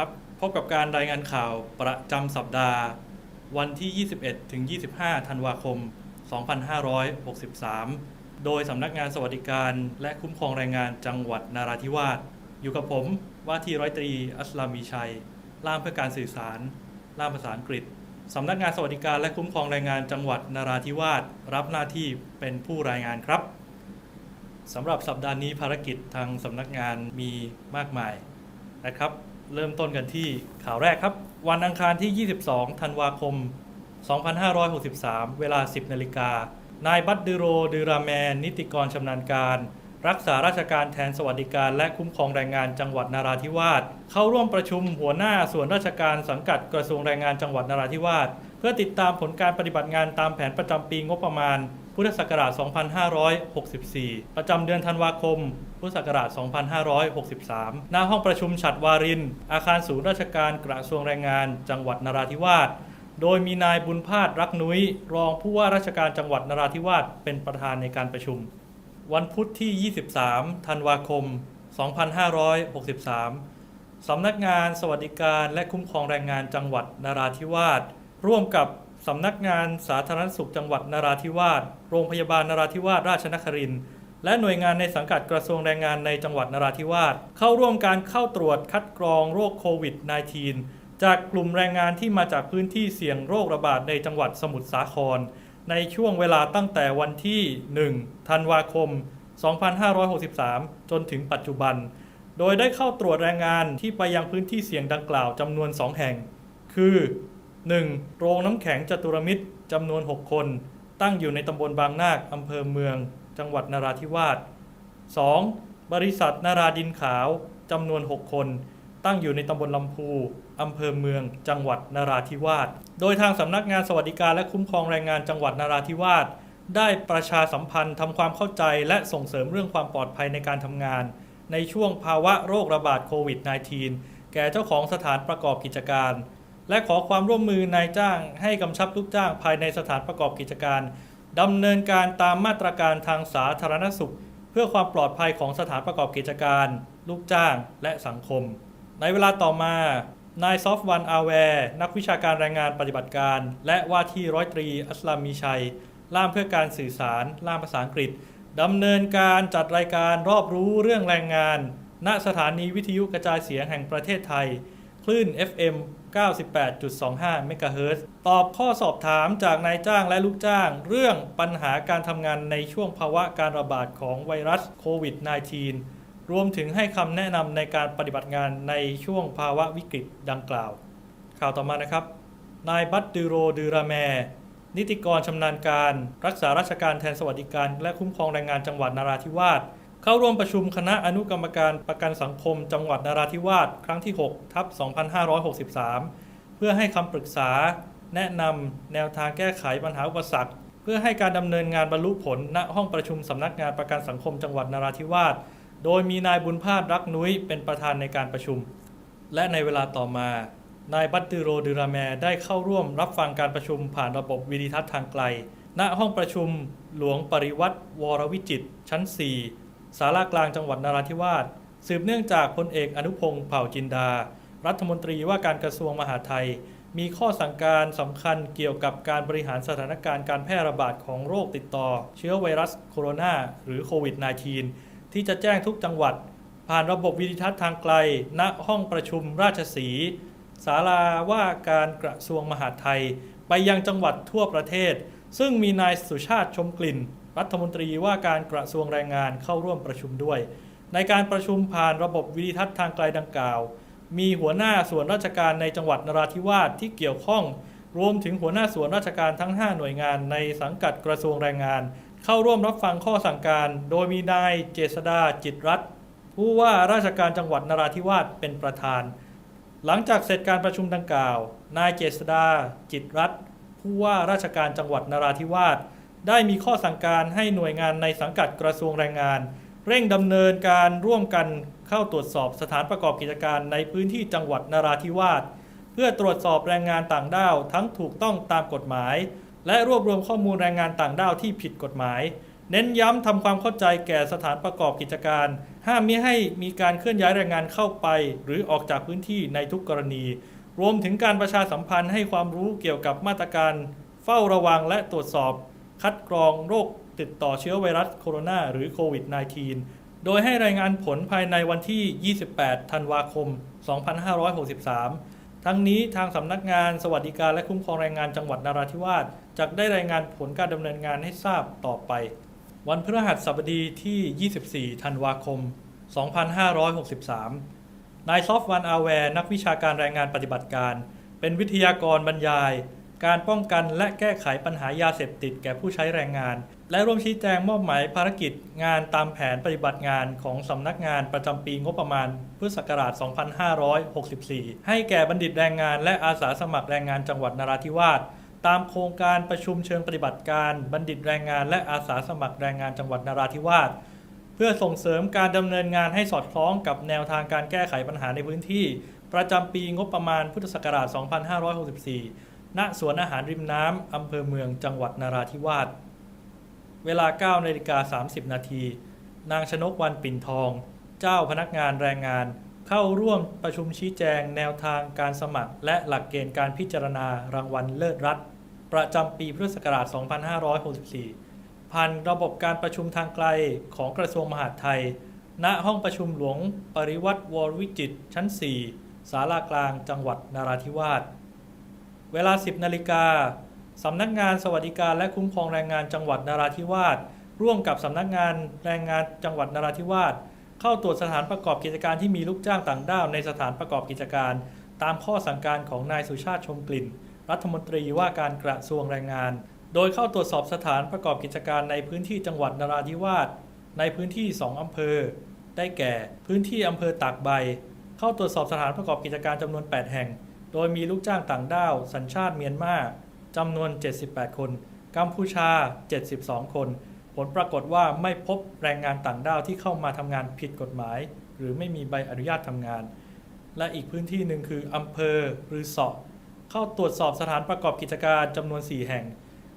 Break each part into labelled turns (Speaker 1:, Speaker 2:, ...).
Speaker 1: ครับ พบกับการรายงานข่าวประจำสัปดาห์ วันที่ 21 ถึง 25 ธันวาคม 2563 โดยสำนักงานสวัสดิการและคุ้มครองแรงงานจังหวัดนาราธิวาส อยู่กับผมว่าที่ร้อยตรีอัสลามีชัย ล่ามเพื่อการสื่อสาร ล่ามภาษาอังกฤษสำนักงานสวัสดิการและคุ้มครองแรงงานจังหวัดนาราธิวาสรับหน้าที่เป็นผู้รายงานครับสำหรับสัปดาห์นี้ภารกิจทางสำนักงานมีมากมายนะครับ เริ่มต้นกันที่ข่าวแรกครับ วันอังคารที่ 22 ธันวาคม 2563 เวลา 10 นาฬิกา นายบัตดือโรดือราแมน นิติกรชำนาญการ รักษาราชการแทนสวัสดิการและคุ้มครองแรงงานจังหวัดนาราธิวาส เข้าร่วมประชุมหัวหน้าส่วนราชการสังกัดกระทรวงแรงงานจังหวัดนาราธิวาส เพื่อติดตามผลการปฏิบัติงานตามแผนประจำปีงบประมาณ พุทธศักราช 2564 ประจำเดือนธันวาคม พุทธศักราช 2563 หน้าห้องประชุมฉัดวาริน อาคารศูนย์ราชการกระทรวงแรงงาน จังหวัดนราธิวาส โดยมีนายบุญพาสรักนุ้ย รองผู้ว่าราชการจังหวัดนราธิวาสเป็นประธานในการประชุม วันพุธที่ 23 ธันวาคม 2563 สำนักงานสวัสดิการและคุ้มครองแรงงานจังหวัดนราธิวาส ร่วมกับ สำนักงานสาธารณสุขจังหวัดนราธิวาส โรงพยาบาลนราธิวาสราชนครินทร์และหน่วยงานในสังกัดกระทรวงแรงงานในจังหวัดนราธิวาสเข้าร่วมการเข้าตรวจคัดกรองโรคโควิด -19 จากกลุ่มแรงงานที่มาจากพื้นที่เสี่ยงโรคระบาดในจังหวัดสมุทรสาคร ในช่วงเวลาตั้งแต่วันที่ 1 ธันวาคม 2563 จนถึงปัจจุบัน โดยได้เข้าตรวจแรงงานที่ไปยังพื้นที่เสี่ยงดังกล่าวจำนวน 2 แห่ง คือ 1. โรงน้ำแข็งจตุรมิตรจำนวน 6 คน ตั้งอยู่ในตำบลบางนาคอำเภอเมือง จังหวัดนราธิวาส 2. บริษัทนาราดินขาวจำนวน 6 คน ตั้งอยู่ในตำบลลำพูอำเภอเมือง จังหวัดนราธิวาส โดยทางสำนักงานสวัสดิการและคุ้มครองแรงงานจังหวัดนราธิวาสได้ประชาสัมพันธ์ทำความเข้าใจและส่งเสริมเรื่องความปลอดภัยในการทำงาน ในช่วงภาวะโรคระบาดโควิด -19 แก่เจ้าของสถานประกอบกิจการ และขอความร่วมมือนายจ้าง ให้กำชับลูกจ้างภายในสถานประกอบกิจการดำเนินการตามมาตรการทางสาธารณสุข เพื่อความปลอดภัยของสถานประกอบกิจการ ลูกจ้างและสังคม ในเวลาต่อมานายซอฟวันอาแวร์นักวิชาการแรงงานปฏิบัติการ และว่าที่ร้อยตรีอัสลามมีชัย ล่ามเพื่อการสื่อสาร ล่ามภาษาอังกฤษดำเนินการจัดรายการรอบรู้เรื่องแรงงาน ณสถานีวิทยุกระจายเสียงแห่งประเทศไทย คลื่น FM 98.25 เมกะเฮิรตซ์ตอบข้อสอบถามจากนายจ้างและลูกจ้าง เรื่องปัญหาการทำงานในช่วงภาวะการระบาดของไวรัสโควิด -19 รวมถึงให้คำแนะนำในการปฏิบัติงานในช่วงภาวะวิกฤตดังกล่าว ข่าวต่อมานะครับ นายบัตดือโรดือราแมนิติกรชำนาญการ รักษาราชการแทนสวัสดิการ และคุ้มครองแรงงานจังหวัดนาราธิวาส เข้าร่วมประชุมคณะอนุกรรมการประกันสังคม จังหวัดนราธิวาสครั้งที่ 6 ทับ 2563 เพื่อให้คำปรึกษา แนะนำแนวทางแก้ไขปัญหาอุปสรรค เพื่อให้การดำเนินงานบรรลุผล ณห้องประชุมสำนักงานประกันสังคม จังหวัดนราธิวาสโดยมีนายบุญพาสรักนุ้ยเป็นประธานในการประชุม และในเวลาต่อมา นายบัตติโรดือราแมได้เข้าร่วมรับฟังการประชุมผ่านระบบวิดีทัศน์ทางไกล ณห้องประชุมหลวงปริวัติวรวิจิตชั้น 4 สารากลางจังหวัดนราธิวาสสืบเนื่องจากพลเอกอนุพงศ์เผ่าจินดา รัฐมนตรีว่าการกระทรวงมหาดไทย มีข้อสั่งการสำคัญเกี่ยวกับการบริหารสถานการณ์การแพร่ระบาดของโรคติดต่อ เชื้อไวรัสโคโรนาหรือโควิด -19 ที่จะแจ้งทุกจังหวัด ผ่านระบบวิดิทัศน์ทางไกล ณห้องประชุมราชสีห์ศาลาว่าการกระทรวงมหาดไทย ไปยังจังหวัดทั่วประเทศ ซึ่งมีนายสุชาติชมกลิ่น รัฐมนตรีว่าการกระทรวงแรงงานเข้าร่วมประชุมด้วย ในการประชุมผ่านระบบวิดิทัศน์ทางไกลดังกล่าว มีหัวหน้าส่วนราชการในจังหวัดนราธิวาสที่เกี่ยวข้อง รวมถึงหัวหน้าส่วนราชการทั้ง 5 หน่วยงานในสังกัดกระทรวงแรงงาน เข้าร่วมรับฟังข้อสั่งการ โดยมีนายเจษดาจิตรัตน์ผู้ว่าราชการจังหวัดนราธิวาสเป็นประธาน หลังจากเสร็จการประชุมดังกล่าว นายเจษดาจิตรรัตน์ผู้ว่าราชการจังหวัดนราธิวาส ได้มีข้อสั่งการให้หน่วยงานในสังกัดกระทรวงแรงงาน เร่งดำเนินการร่วมกันเข้าตรวจสอบสถานประกอบกิจการในพื้นที่จังหวัดนราธิวาสเพื่อตรวจสอบแรงงานต่างด้าวทั้งถูกต้องตามกฎหมาย และรวบรวมข้อมูลแรงงานต่างด้าวที่ผิดกฎหมาย เน้นย้ำทำความเข้าใจแก่สถานประกอบกิจการ ห้ามมิให้มีการเคลื่อนย้ายแรงงานเข้าไป หรือออกจากพื้นที่ในทุกกรณี รวมถึงการประชาสัมพันธ์ให้ความรู้เกี่ยวกับมาตรการ เฝ้าระวังและตรวจสอบ คัดกรองโรคติดต่อเชื้อไวรัสโคโรนาหรือโควิด -19 โดยให้รายงานผลภายในวันที่ 28 ธันวาคม 2563 ทั้งนี้ทางสำนักงานสวัสดิการและคุ้มครองแรงงานจังหวัดนราธิวาสจะได้รายงานผลการดำเนินงานให้ทราบต่อไป วันพฤหัสบดีที่ 24 ธันวาคม 2563 นายซอฟวันอาแวร์นักวิชาการแรงงานปฏิบัติการ เป็นวิทยากรบรรยาย การป้องกันและแก้ไขปัญหายาเสพติดแก่ผู้ใช้แรงงาน และร่วมชี้แจงมอบหมายภารกิจงานตามแผนปฏิบัติงานของสำนักงานประจำปีงบประมาณพุทธศักราช 2564 ให้แก่บัณฑิตแรงงานและอาสาสมัครแรงงานจังหวัดนราธิวาสตามโครงการประชุมเชิงปฏิบัติการบัณฑิตแรงงานและอาสาสมัครแรงงานจังหวัดนราธิวาสเพื่อส่งเสริมการดำเนินงานให้สอดคล้องกับแนวทางการแก้ไขปัญหาในพื้นที่ ประจำปีงบประมาณพุทธศักราช 2564 ณสวนอาหารริมน้ำอำเภอเมืองจังหวัดนราธิวาส เวลา9นาฬิกา30 นาที นางชนกวันปิ่นทอง เจ้าพนักงานแรงงาน เข้าร่วมประชุมชี้แจงแนวทางการสมัคร และหลักเกณฑ์การพิจารณารางวัลเลิศรัฐ ประจำปีพุทธศักราช 2564 ผ่านระบบการประชุมทางไกลของกระทรวงมหาดไทย ณ ห้องประชุมหลวง ปริวัติวรวิจิตชั้น 4 ศาลากลางจังหวัดนราธิวาส เวลา 10นาฬิกาสำนักงานสวัสดิการและคุ้มครองแรงงานจังหวัดนราธิวาสร่วมกับสำนักงานแรงงานจังหวัดนราธิวาสเข้าตรวจสถานประกอบกิจการที่มีลูกจ้างต่างด้าวในสถานประกอบกิจการ ตามข้อสั่งการของนายสุชาติชมกลิ่น รัฐมนตรีว่าการกระทรวงแรงงาน โดยเข้าตรวจสอบสถานประกอบกิจการในพื้นที่จังหวัดนราธิวาสในพื้นที่ 2 อำเภอ ได้แก่ พื้นที่อำเภอตากใบ เข้าตรวจสอบสถานประกอบกิจการจำนวน 8 แห่ง โดยมีลูกจ้างต่างด้าว สัญชาติเมียนมาจำนวน 78 คน กัมพูชา 72 คน ผลปรากฏว่าไม่พบแรงงานต่างด้าวที่เข้ามาทำงานผิดกฎหมาย หรือไม่มีใบอนุญาตทำงาน และอีกพื้นที่หนึ่งคืออำเภอรือสาะเข้าตรวจสอบสถานประกอบกิจการจำนวน 4 แห่ง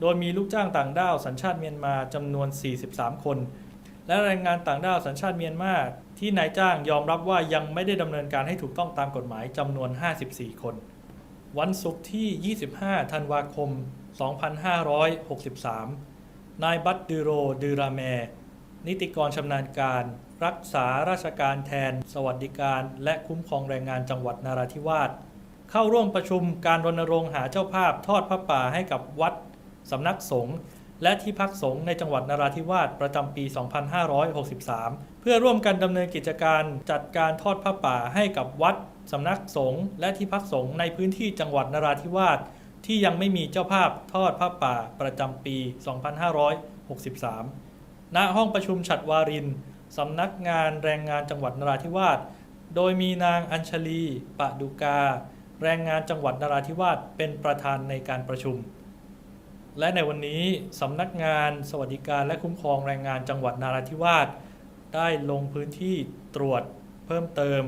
Speaker 1: โดยมีลูกจ้างต่างด้าว สัญชาติเมียนมาจำนวน 43 คน และแรงงานต่างด้าวสัญชาติเมียนมาที่นายจ้างยอมรับว่ายังไม่ได้ดำเนินการให้ถูกต้องตามกฎหมายจำนวน 54 คน วันศุกร์ที่ 25 ธันวาคม 2563 นายบัตดือโรดือราแม นิติกรชำนาญการ รักษาราชการแทน สวัสดิการ และคุ้มครองแรงงานจังหวัดนาราธิวาสเข้าร่วมประชุมการรณรงค์หาเจ้าภาพทอดพระป่าให้กับวัดสำนักสงฆ์ และที่พักสงฆ์ในจังหวัดนราธิวาสประจำปี 2563 เพื่อร่วมกันดำเนินกิจการจัดการทอดพระป่าให้กับวัดสำนักสงฆ์และที่พักสงฆ์ในพื้นที่จังหวัดนราธิวาสที่ยังไม่มีเจ้าภาพทอดพระป่าประจำปี 2563 ณ ห้องประชุมฉัดวารินสำนักงานแรงงานจังหวัดนราธิวาส โดยมีนางอัญชลี ปะดุกา แรงงานจังหวัดนราธิวาสเป็นประธานในการประชุม และในวันนี้สำนักงานสวัสดิการและคุ้มครองแรงงานจังหวัดนาราธิวาสได้ลงพื้นที่ตรวจเพิ่มเติม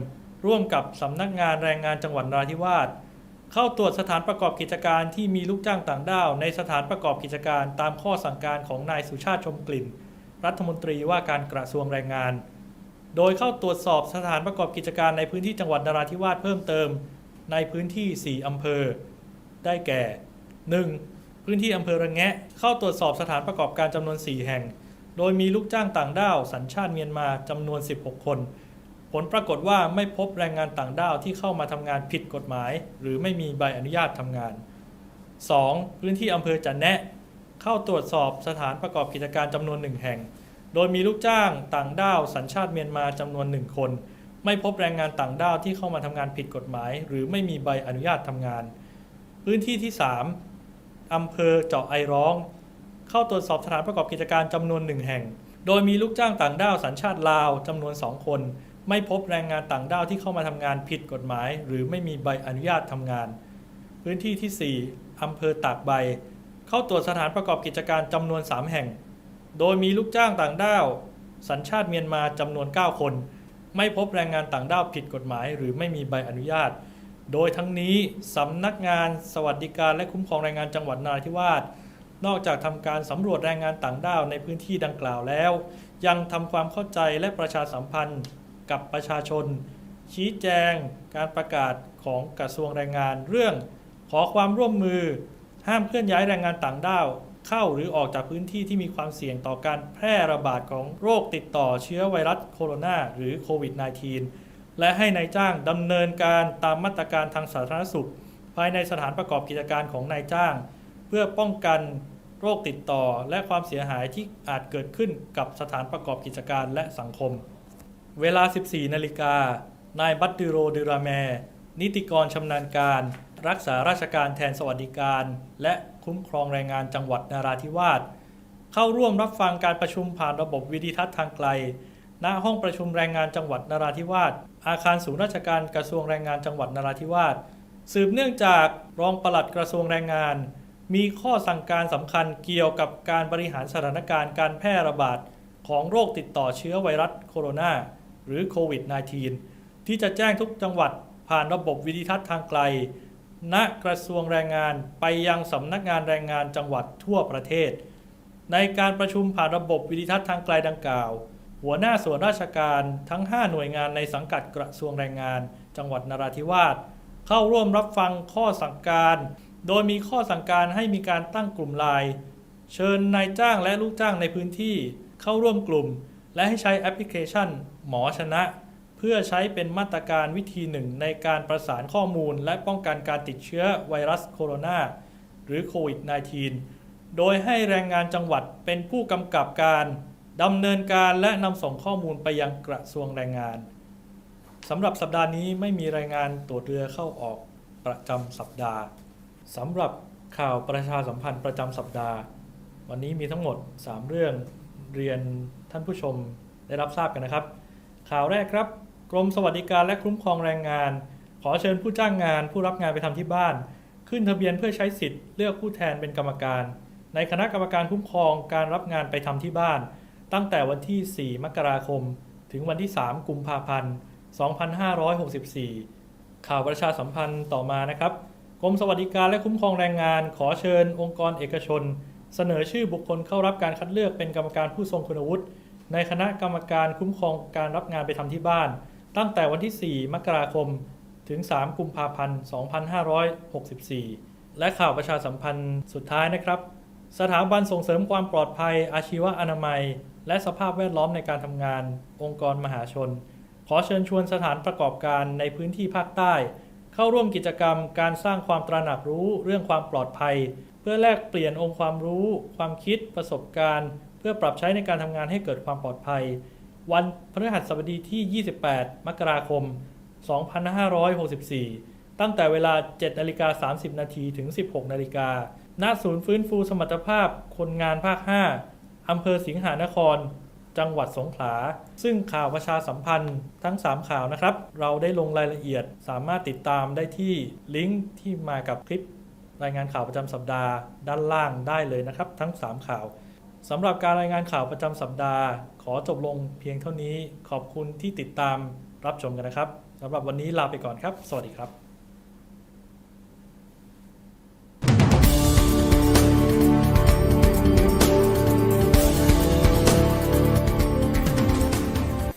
Speaker 1: ร่วมกับสำนักงานแรงงานจังหวัดนราธิวาสเข้าตรวจสถานประกอบกิจการที่มีลูกจ้างต่างด้าว ในสถานประกอบกิจการตามข้อสั่งการของนายสุชาติชมกลิ่น รัฐมนตรีว่าการกระทรวงแรงงาน โดยเข้าตรวจสอบสถานประกอบกิจการในพื้นที่จังหวัดนราธิวาสเพิ่มเติม ในพื้นที่ 4 อำเภอ ได้แก่ 1. พื้นที่อำเภอระแงะ เข้าตรวจสอบสถานประกอบการจำนวน 4 แห่ง โดยมีลูกจ้างต่างด้าว สัญชาติเมียนมาจำนวน 16 คน ผลปรากฏว่าไม่พบแรงงานต่างด้าวที่เข้ามาทำงานผิดกฎหมาย หรือไม่มีใบอนุญาตทำงาน 2. พื้นที่อำเภอจันแนะ เข้าตรวจสอบสถานประกอบกิจการจำนวนหนึ่งแห่ง โดยมีลูกจ้างต่างด้าว สัญชาติเมียนมาจำนวนหนึ่งคน ไม่พบแรงงานต่างด้าวที่เข้ามาทำงานผิดกฎหมาย หรือไม่มีใบอนุญาตทำงาน พื้นที่ที่ 3 อำเภอเจาะไอร้อง เข้าตรวจสอบสถานประกอบกิจการจำนวนหนึ่งแห่ง โดยมีลูกจ้างต่างด้าวสัญชาติลาวจำนวน 2 คน ไม่พบแรงงานต่างด้าวที่เข้ามาทำงานผิดกฎหมาย หรือไม่มีใบอนุญาตทำงาน พื้นที่ที่ 4อำเภอตากใบ เข้าตรวจสถานประกอบกิจการจำนวน 3 แห่ง โดยมีลูกจ้างต่างด้าว สัญชาติเมียนมาจำนวน 9 คน ไม่พบแรงงานต่างด้าวผิดกฎหมาย หรือไม่มีใบอนุญาต โดยทั้งนี้สำนักงานสวัสดิการและคุ้มครองแรงงานจังหวัดนราธิวาสนอกจากทำการสำรวจแรงงานต่างด้าวในพื้นที่ดังกล่าวแล้ว ยังทำความเข้าใจและประชาสัมพันธ์กับประชาชน ชี้แจงการประกาศของกระทรวงแรงงานเรื่อง ขอความร่วมมือ ห้ามเคลื่อนย้ายแรงงานต่างด้าว เข้าหรือออกจากพื้นที่ที่มีความเสี่ยงต่อการแพร่ระบาดของโรคติดต่อเชื้อไวรัสโคโรนาหรือโควิด -19 และให้ในายจ้างดำเนินการตามมาตรการทางสาธารณสุข ภายในสถานประกอบกิจการของนายจ้าง เพื่อป้องกันโรคติดต่อและความเสียหายที่อาจเกิดขึ้นกับสถานประกอบกิจการและสังคม เวลา 14 นาฬิกา นายบัตติโรเดราแม นิติกรชำนาญการ รักษาราชการแทนสวัสดิการ และคุ้มครองแรงงานจังหวัดนาราธิวาส เข้าร่วมรับฟังการประชุมผ่านระบบวิดิทัศน์ทางไกล ณห้องประชุมแรงงานจังหวัดนราธิวาส อาคารศูนย์ราชการกระทรวงแรงงานจังหวัดนราธิวาส สืบเนื่องจากรองปลัดกระทรวงแรงงาน มีข้อสั่งการสำคัญเกี่ยวกับการบริหารสถานการณ์การแพร่ระบาดของโรคติดต่อเชื้อไวรัสโคโรนาหรือโควิด -19 ที่จะแจ้งทุกจังหวัดผ่านระบบวิดิทัศน์ทางไกล ณ กระทรวงแรงงานไปยังสำนักงานแรงงานจังหวัดทั่วประเทศ ในการประชุมผ่านระบบวิดิทัศน์ทางไกลดังกล่าว หัวหน้าส่วนราชการทั้ง 5 หน่วยงานในสังกัดกระทรวงแรงงาน จังหวัดนราธิวาสเข้าร่วมรับฟังข้อสั่งการ โดยมีข้อสั่งการให้มีการตั้งกลุ่มไลน์เชิญนายจ้างและลูกจ้างในพื้นที่ เข้าร่วมกลุ่ม และให้ใช้แอปพลิเคชัน หมอชนะ เพื่อใช้เป็นมาตรการวิธีหนึ่งในการประสานข้อมูล และป้องกันการติดเชื้อไวรัสโคโรนาหรือโควิด -19 โดยให้แรงงานจังหวัดเป็นผู้กำกับการ ดำเนินการและนำส่งข้อมูลไปยังกระทรวงแรงงานสำหรับสัปดาห์นี้ไม่มีรายงานตรวจเรือเข้าออกประจำสัปดาห์สำหรับข่าวประชาสัมพันธ์ประจำสัปดาห์ วันนี้มีทั้งหมด 3 เรื่องเรียนท่านผู้ชมได้รับทราบกันนะครับ ข่าวแรกครับ กรมสวัสดิการและคุ้มครองแรงงาน ขอเชิญผู้จ้างงานผู้รับงานไปทำที่บ้าน ขึ้นทะเบียนเพื่อใช้สิทธิ์เลือกผู้แทนเป็นกรรมการ ในคณะกรรมการคุ้มครองการรับงานไปทำที่บ้าน ตั้งแต่วันที่ 4 มกราคม ถึงวันที่ 3 กุมภาพันธ์ 2564 ข่าวประชาสัมพันธ์ต่อมานะครับ กรมสวัสดิการและคุ้มครองแรงงาน ขอเชิญองค์กรเอกชน เสนอชื่อบุคคลเข้ารับการคัดเลือกเป็นกรรมการผู้ทรงคุณวุฒิในคณะกรรมการคุ้มครองการรับงานไปทำที่บ้าน ตั้งแต่วันที่ 4 มกราคม ถึง 3 กุมภาพันธ์ 2564 และข่าวประชาสัมพันธ์สุดท้ายนะครับ สถาบันส่งเสริมความปลอดภัยอาชีวะอนามัย และสภาพแวดล้อมในการทำงาน องค์กรมหาชน ขอเชิญชวนสถานประกอบการในพื้นที่ภาคใต้ เข้าร่วมกิจกรรมการสร้างความตระหนักรู้เรื่องความปลอดภัย เพื่อแลกเปลี่ยนองค์ความรู้ ความคิดประสบการณ์ เพื่อปรับใช้ในการทำงานให้เกิดความปลอดภัย วันพฤหัสบดีที่ 28 มกราคม 2564 ตั้งแต่เวลา 7นาฬิกา30 นาทีถึง 16นาฬิกาณศูนย์ฟื้นฟูสมรรถภาพคนงานภาค 5 อำเภอสิงหานคร จังหวัดสงขลา ซึ่งข่าวประชาสัมพันธ์ทั้ง 3 ข่าวนะครับ เราได้ลงรายละเอียดสามารถติดตามได้ที่ลิงก์ที่มากับคลิป รายงานข่าวประจำสัปดาห์ ด้านล่างได้เลยนะครับ ทั้ง 3 ข่าวสำหรับการรายงานข่าวประจำสัปดาห์ ขอจบลงเพียงเท่านี้ขอบคุณที่ติดตามรับชมกันนะครับสำหรับวันนี้ลาไปก่อนครับ สวัสดีครับ